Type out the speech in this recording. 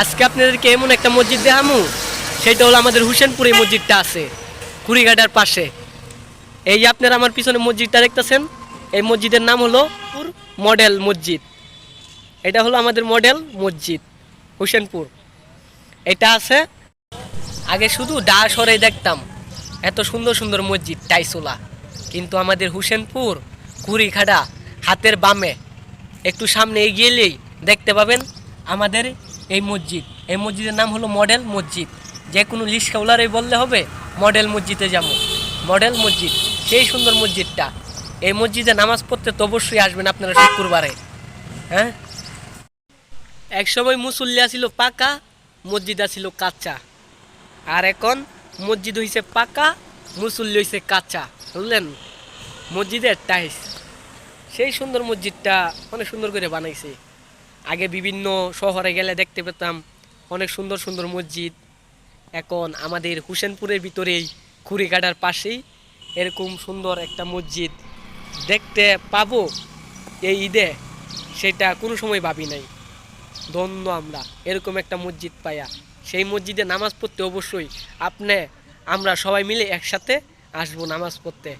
আজকে আপনাদেরকে এমন একটা মসজিদ দেখামু, সেটা হলো আমাদের হুসেনপুরে মসজিদটা আছে, কুড়িঘাটার পাশে। এই আপনারা আমার পিছনে মসজিদটা দেখতেছেন, এই মসজিদের নাম হলো মডেল মসজিদ। এটা হলো আমাদের মডেল মসজিদ, হুসেনপুর। এটা আছে, আগে শুধু ডা সরে দেখতাম, এত সুন্দর সুন্দর মসজিদ, টাইসোলা। কিন্তু আমাদের হুসেনপুর, কুড়িঘাটা, হাতের বামে, একটু সামনে এগিয়েলেই দেখতে পাবেন আমাদের এই মসজিদ। এই মসজিদের নাম হলো মডেল মসজিদ। যে কোনো লিস্কাউলারে বললে হবে, মডেল মসজিদে যাব। মডেল মসজিদ, সেই সুন্দর মসজিদটা। এই মসজিদে নামাজ পড়তে তো অবশ্যই আসবেন আপনারা শুক্রবারে। হ্যাঁ? এক সময় মুসল্লিয়া ছিল পাকা, মসজিদ ছিল কাঁচা। আর এখন মসজিদ হইছে পাকা, মুসল্লি হইছে কাঁচা। বুঝলেন? মসজিদের টাইস সেই সুন্দর মসজিদটা অনেক সুন্দর করে বানাইছে। আগে বিভিন্ন শহরে গেলে দেখতে পেতাম অনেক সুন্দর সুন্দর মসজিদ। এখন আমাদের হুসেনপুরের ভিতরেই খুড়িঘাটার পাশেই এরকম সুন্দর একটা মসজিদ দেখতে পাবো এই ঈদে, সেটা কোনো সময় ভাবি নাই। ধন্য আমরা, এরকম একটা মসজিদ পাইয়া সেই মসজিদে নামাজ পড়তে অবশ্যই আপনি, আমরা সবাই মিলে একসাথে আসব নামাজ পড়তে।